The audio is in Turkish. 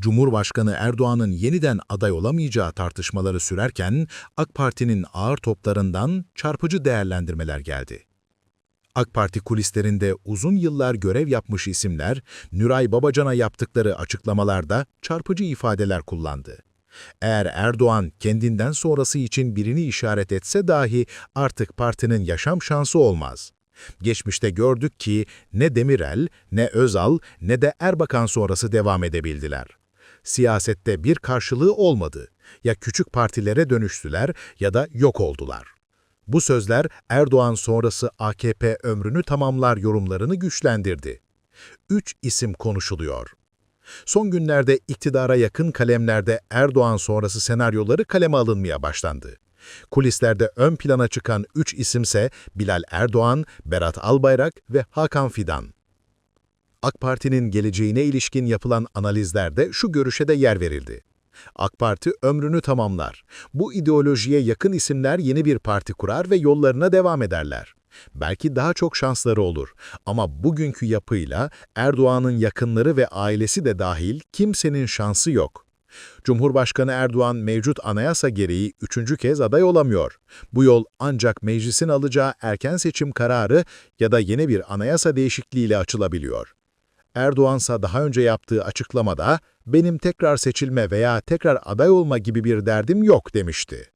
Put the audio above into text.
Cumhurbaşkanı Erdoğan'ın yeniden aday olamayacağı tartışmaları sürerken AK Parti'nin ağır toplarından çarpıcı değerlendirmeler geldi. AK Parti kulislerinde uzun yıllar görev yapmış isimler, Nüray Babacan'a yaptıkları açıklamalarda çarpıcı ifadeler kullandı. Eğer Erdoğan kendinden sonrası için birini işaret etse dahi artık partinin yaşam şansı olmaz. Geçmişte gördük ki ne Demirel, ne Özal, ne de Erbakan sonrası devam edebildiler. Siyasette bir karşılığı olmadı. Ya küçük partilere dönüştüler ya da yok oldular. Bu sözler Erdoğan sonrası AKP ömrünü tamamlar yorumlarını güçlendirdi. Üç isim konuşuluyor. Son günlerde iktidara yakın kalemlerde Erdoğan sonrası senaryoları kaleme alınmaya başlandı. Kulislerde ön plana çıkan üç isimse Bilal Erdoğan, Berat Albayrak ve Hakan Fidan. AK Parti'nin geleceğine ilişkin yapılan analizlerde şu görüşe de yer verildi. AK Parti ömrünü tamamlar. Bu ideolojiye yakın isimler yeni bir parti kurar ve yollarına devam ederler. Belki daha çok şansları olur ama bugünkü yapıyla Erdoğan'ın yakınları ve ailesi de dahil kimsenin şansı yok. Cumhurbaşkanı Erdoğan mevcut anayasa gereği üçüncü kez aday olamıyor. Bu yol ancak meclisin alacağı erken seçim kararı ya da yeni bir anayasa değişikliğiyle açılabiliyor. Erdoğansa daha önce yaptığı açıklamada benim tekrar seçilme veya tekrar aday olma gibi bir derdim yok demişti.